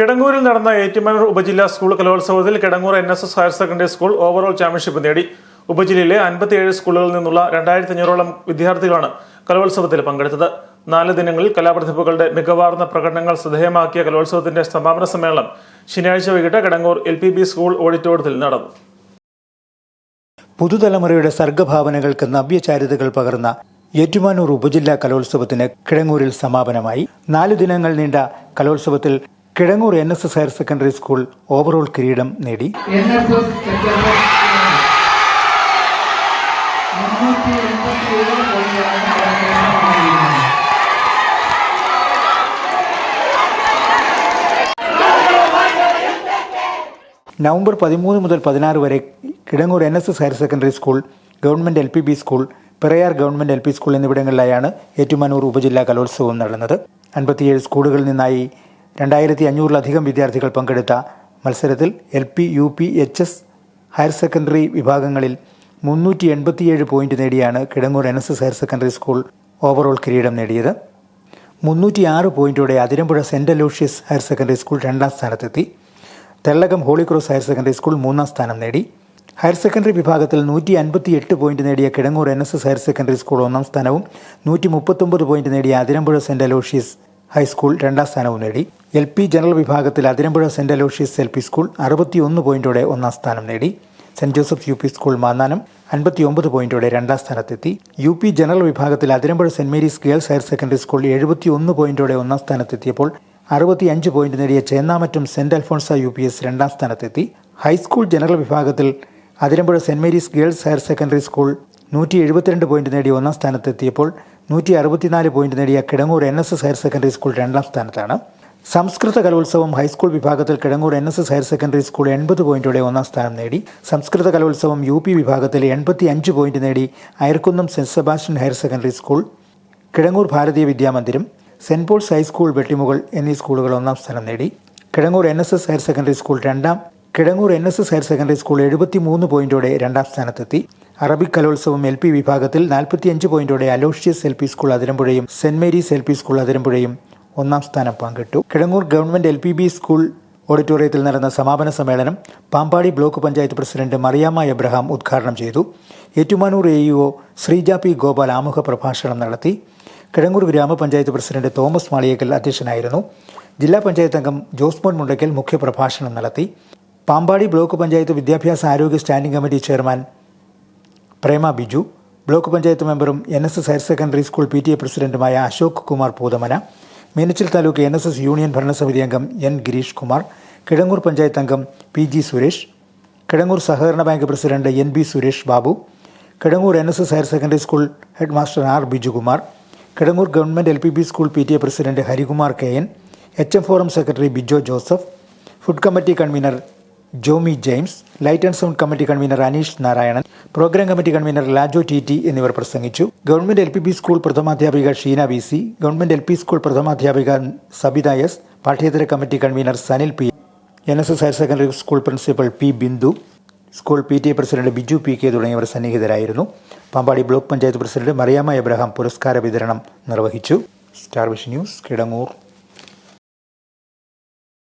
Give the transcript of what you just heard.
കിടങ്ങൂരിൽ നടന്ന ഏറ്റുമാനൂർ ഉപജില്ലാ സ്കൂൾ കലോത്സവത്തിൽ Kidangoor N S S higher secondary school overall championship നേടി. ഉപജില്ലയിലെ അൻപത്തിയേഴ് സ്കൂളുകളിൽ നിന്നുള്ള രണ്ടായിരത്തി അഞ്ഞൂറോളം വിദ്യാർത്ഥികളാണ് കലോത്സവത്തിൽ പങ്കെടുത്തത്. നാല് ദിനങ്ങളിൽ കലാപ്രതിഭകളുടെ മികവാർന്ന പ്രകടനങ്ങൾ ശ്രദ്ധേയമാക്കിയ കലോത്സവത്തിന്റെ സമാപന സമ്മേളനം ശനിയാഴ്ച വൈകിട്ട് കിടങ്ങൂർ എൽ സ്കൂൾ ഓഡിറ്റോറിയത്തിൽ നടന്നു. പുതുതലമുറയുടെ സർഗഭാവനകൾക്ക് നവ്യചാരിതകൾ പകർന്ന ഏറ്റുമാനൂർ ഉപജില്ലാ കലോത്സവത്തിന് കിഴങ്ങൂരിൽ സമാപനമായി. നാല് ദിനങ്ങൾ നീണ്ട കലോത്സവത്തിൽ Kidangoor N S S higher secondary school overall കിരീടം നേടി. നവംബർ പതിമൂന്ന് മുതൽ പതിനാറ് വരെ Kidangoor N S S higher secondary school government L P B school Perayar government L P school എന്നിവിടങ്ങളിലായാണ് Ettumanoor ഉപജില്ലാ കലോത്സവം നടന്നത് അൻപത്തിയേഴ് സ്കൂളുകളിൽ നിന്നായി രണ്ടായിരത്തി അഞ്ഞൂറിലധികം വിദ്യാർത്ഥികൾ പങ്കെടുത്ത മത്സരത്തിൽ L P U P H S higher secondary വിഭാഗങ്ങളിൽ മുന്നൂറ്റി എൺപത്തിയേഴ് പോയിന്റ് നേടിയാണ് Kidangoor N S S higher secondary school overall കിരീടം നേടിയത്. മുന്നൂറ്റി ആറ് പോയിന്റോടെ Athirampuzha saint Aloysius higher secondary school രണ്ടാം സ്ഥാനത്തെത്തി. Thellakam holy cross higher secondary school മൂന്നാം സ്ഥാനം നേടി. ഹയർ സെക്കൻഡറി വിഭാഗത്തിൽ നൂറ്റി അൻപത്തി എട്ട് പോയിന്റ് നേടിയ Kidangoor N S S higher secondary school ഒന്നാം സ്ഥാനവും നൂറ്റി മുപ്പത്തൊമ്പത് പോയിന്റ് നേടിയ അതിരമ്പുഴ സെന്റ് അലോഷ്യസ് ഹൈസ്കൂൾ രണ്ടാം സ്ഥാനവും നേടി. എൽ പി ജനറൽ വിഭാഗത്തിൽ Athirampuzha saint Aloysius L P school അറുപത്തിയൊന്ന് പോയിന്റോടെ ഒന്നാം സ്ഥാനം നേടി. Saint Joseph U P school Mannanam അൻപത്തിയൊമ്പത് പോയിന്റോടെ രണ്ടാം സ്ഥാനത്തെത്തി. യു പി ജനറൽ വിഭാഗത്തിൽ Athirampuzha saint Mary's girls higher secondary school എഴുപത്തിയൊന്ന് പോയിന്റോടെ ഒന്നാം സ്ഥാനത്തെത്തിയപ്പോൾ അറുപത്തിയഞ്ച് പോയിന്റ് നേടിയ Chennamattam saint Alphonsa U P S രണ്ടാം സ്ഥാനത്തെത്തി. ഹൈസ്കൂൾ ജനറൽ വിഭാഗത്തിൽ Athirampuzha saint Mary's girls higher secondary school നൂറ്റി എഴുപത്തിരണ്ട് പോയിന്റ് നേടി ഒന്നാം സ്ഥാനത്തെത്തിയപ്പോൾ നൂറ്റി അറുപത്തിനാല് പോയിന്റ് നേടിയ Kidangoor N S S higher secondary school രണ്ടാം സ്ഥാനത്താണ്. സംസ്കൃത കലോത്സവം ഹൈസ്കൂൾ വിഭാഗത്തിൽ Kidangoor N S S higher secondary school എൺപത് പോയിന്റോടെ ഒന്നാം സ്ഥാനം നേടി. സംസ്കൃത കലോത്സവം യു പി വിഭാഗത്തിൽ എൺപത്തി അഞ്ച് പോയിന്റ് നേടി Ayarkunnam saint Sebastian higher secondary school Kidangoor Bharatiya Vidyamandiram saint Paul's high school Vettimukal എന്നീ സ്കൂളുകൾ ഒന്നാം സ്ഥാനം നേടി. Kidangoor N S S higher secondary school രണ്ടാം Kidangoor N S S higher secondary school എഴുപത്തി മൂന്ന് പോയിന്റോടെ രണ്ടാം സ്ഥാനത്തെത്തി. അറബിക് കലോത്സവം എൽ പി വിഭാഗത്തിൽ നാൽപ്പത്തിയഞ്ച് പോയിന്റോടെ Aloysius L P school അതിരമ്പുഴയും saint Mary's L P school അതിരമ്പുഴയും ഒന്നാം സ്ഥാനം പങ്കിട്ടു. Kidangoor government L P B school ഓഡിറ്റോറിയത്തിൽ നടന്ന സമാപന സമ്മേളനം Pampady block panchayat president Mariamma Abraham ഉദ്ഘാടനം ചെയ്തു. Ettumanoor A EO Sreeja P Gopal ആമുഖ പ്രഭാഷണം നടത്തി. കിഴങ്ങൂർ ഗ്രാമപഞ്ചായത്ത് പ്രസിഡന്റ് തോമസ് മാളിയേക്കൽ അധ്യക്ഷനായിരുന്നു. ജില്ലാ പഞ്ചായത്ത് അംഗം ജോസ്മോൻ മുണ്ടയ്ക്കൽ മുഖ്യപ്രഭാഷണം നടത്തി. പാമ്പാടി ബ്ലോക്ക് പഞ്ചായത്ത് വിദ്യാഭ്യാസ ആരോഗ്യ standing committee chairman Prema Biju block panchayat മെമ്പറും N S S higher secondary school P T A പ്രസിഡന്റുമായ Ashok Kumar Poothamana Meenachil taluk N S S union ഭരണസമിതി അംഗം എൻ ഗിരീഷ് കുമാർ കിഴങ്ങൂർ പഞ്ചായത്ത് അംഗം പി ജി സുരേഷ് കിഴങ്ങൂർ സഹകരണ bank president N B Suresh Babu Kidangoor N S S higher secondary school head master R Bijukumar Kidangoor government L P B school P T A president Harikumar K N H M forum secretary Bijo Joseph food committee convener Jomi James light and sound committee convener Aneesh Narayanan programme committee convener Lajo T T എന്നിവർ പ്രസംഗിച്ചു. Government L P B school പ്രഥമാധ്യാപിക Sheena V C government L P school പ്രഥമാധ്യാപിക Sabitha S പാഠ്യേതര committee convener Sanil P N S S higher secondary school principal P Bindu school P T A president Biju P K തുടങ്ങിയവർ സന്നിഹിതരായിരുന്നു. Pampady block panchayat president Mariamma Abraham പുരസ്കാര വിതരണം നിർവഹിച്ചു. Star wish news Kidangoor.